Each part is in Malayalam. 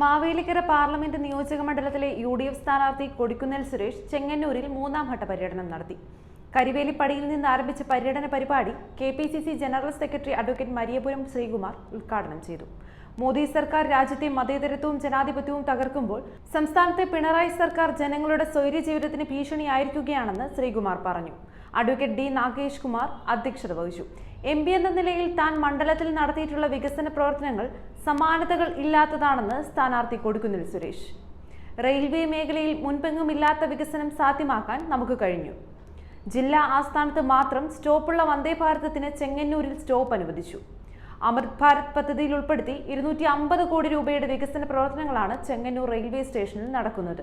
മാവേലിക്കര പാർലമെന്റ് നിയോജക മണ്ഡലത്തിലെ യു ഡി എഫ് സ്ഥാനാർത്ഥി കൊടിക്കുന്നിൽ സുരേഷ് ചെങ്ങന്നൂരിൽ മൂന്നാം ഘട്ട പര്യടനം നടത്തി. കരിവേലിപ്പടിയിൽ നിന്ന് ആരംഭിച്ച പര്യടന പരിപാടി K P C C general secretary advocate Mariyapuram Sreekumar ഉദ്ഘാടനം ചെയ്തു. മോദി സർക്കാർ രാജ്യത്തെ മതേതരത്വവും ജനാധിപത്യവും തകർക്കുമ്പോൾ സംസ്ഥാനത്തെ പിണറായി സർക്കാർ ജനങ്ങളുടെ സ്വൈര്യ ജീവിതത്തിന് ഭീഷണിയായിരിക്കുകയാണെന്ന് ശ്രീകുമാർ പറഞ്ഞു. അഡ്വക്കേറ്റ് ഡി നാഗേഷ് കുമാർ അധ്യക്ഷത വഹിച്ചു. എം പി എന്ന നിലയിൽ താൻ മണ്ഡലത്തിൽ നടത്തിയിട്ടുള്ള വികസന പ്രവർത്തനങ്ങൾ സമാനതകൾ ഇല്ലാത്തതാണെന്ന് സ്ഥാനാർത്ഥി കൊടുക്കുന്നിൽ സുരേഷ്. റെയിൽവേ മേഖലയിൽ മുൻപെങ്ങുമില്ലാത്ത വികസനം സാധ്യമാക്കാൻ നമുക്ക് കഴിഞ്ഞു. ജില്ലാ ആസ്ഥാനത്ത് മാത്രം സ്റ്റോപ്പുള്ള വന്ദേ ഭാരതത്തിന് ചെങ്ങന്നൂരിൽ സ്റ്റോപ്പ് അനുവദിച്ചു. അമൃത് ഭാരത് പദ്ധതിയിൽ ഉൾപ്പെടുത്തി ഇരുന്നൂറ്റി അമ്പത് കോടി രൂപയുടെ വികസന പ്രവർത്തനങ്ങളാണ് ചെങ്ങന്നൂർ റെയിൽവേ സ്റ്റേഷനിൽ നടക്കുന്നത്.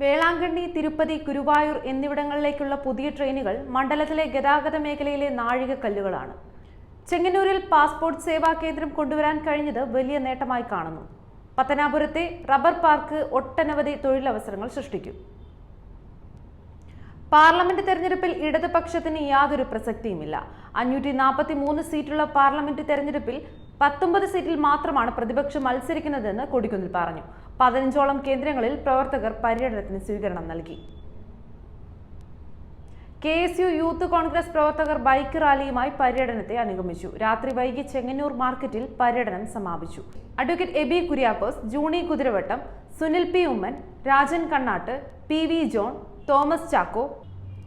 വേളാങ്കണ്ണി തിരുപ്പതി ഗുരുവായൂർ എന്നിവിടങ്ങളിലേക്കുള്ള പുതിയ ട്രെയിനുകൾ മണ്ഡലത്തിലെ ഗതാഗത മേഖലയിലെ നാഴികക്കല്ലുകളാണ്. ചെങ്ങന്നൂരിൽ പാസ്പോർട്ട് സേവാ കേന്ദ്രം കൊണ്ടുവരാൻ കഴിഞ്ഞത് വലിയ നേട്ടമായി കാണുന്നു. പത്തനാപുരത്തെ റബ്ബർ പാർക്ക് ഒട്ടനവധി തൊഴിലവസരങ്ങൾ സൃഷ്ടിക്കും. പാർലമെന്റ് തെരഞ്ഞെടുപ്പിൽ ഇടതുപക്ഷത്തിന് യാതൊരു പ്രസക്തിയുമില്ല. അഞ്ഞൂറ്റി നാൽപ്പത്തി മൂന്ന് സീറ്റുള്ള പാർലമെന്റ് തെരഞ്ഞെടുപ്പിൽ പത്തൊമ്പത് സീറ്റിൽ മാത്രമാണ് പ്രതിപക്ഷം മത്സരിക്കുന്നതെന്ന് കൊടിക്കുന്നിൽ പറഞ്ഞു. പതിനഞ്ചോളം കേന്ദ്രങ്ങളിൽ പ്രവർത്തകർ പര്യടനത്തിന് സ്വീകരണം നൽകി. K S U youth Congress പ്രവർത്തകർ ബൈക്ക് റാലിയുമായി പര്യടനത്തെ അനുഗമിച്ചു. രാത്രി വൈകി ചെങ്ങന്നൂർ മാർക്കറ്റിൽ പര്യടനം സമാപിച്ചു. Advocate Abi Kuriakose Juni Kuthiravattom Sunil P Oommen Rajan Kannattu P V John Thomas Chacko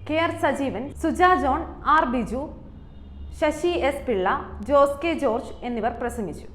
K R Sajeevan Suja John R Biju Sasi S Pillai Jose K George എന്നിവർ പ്രസംഗിച്ചു.